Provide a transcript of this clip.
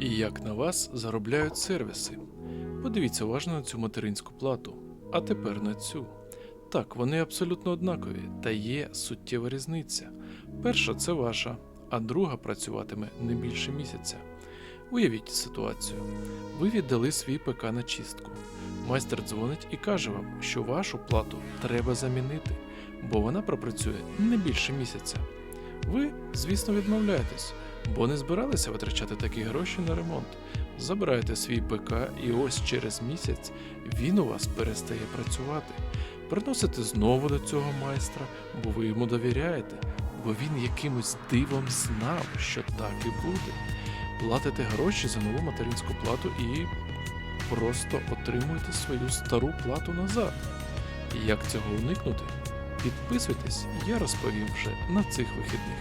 І як на вас заробляють сервіси. Подивіться уважно на цю материнську плату, а тепер на цю. Так, вони абсолютно однакові, та є суттєва різниця. Перша це ваша, а друга працюватиме не більше місяця. Уявіть ситуацію. Ви віддали свій ПК на чистку. Майстер дзвонить і каже вам, що вашу плату треба замінити, бо вона пропрацює не більше місяця. Ви, звісно, відмовляєтесь, бо не збиралися витрачати такі гроші на ремонт. Забираєте свій ПК, і ось через місяць він у вас перестає працювати. Приносите знову до цього майстра, бо ви йому довіряєте, бо він якимось дивом знав, що так і буде. Платите гроші за нову материнську плату і просто отримуєте свою стару плату назад. Як цього уникнути? Підписуйтесь, я розповім вже на цих вихідних.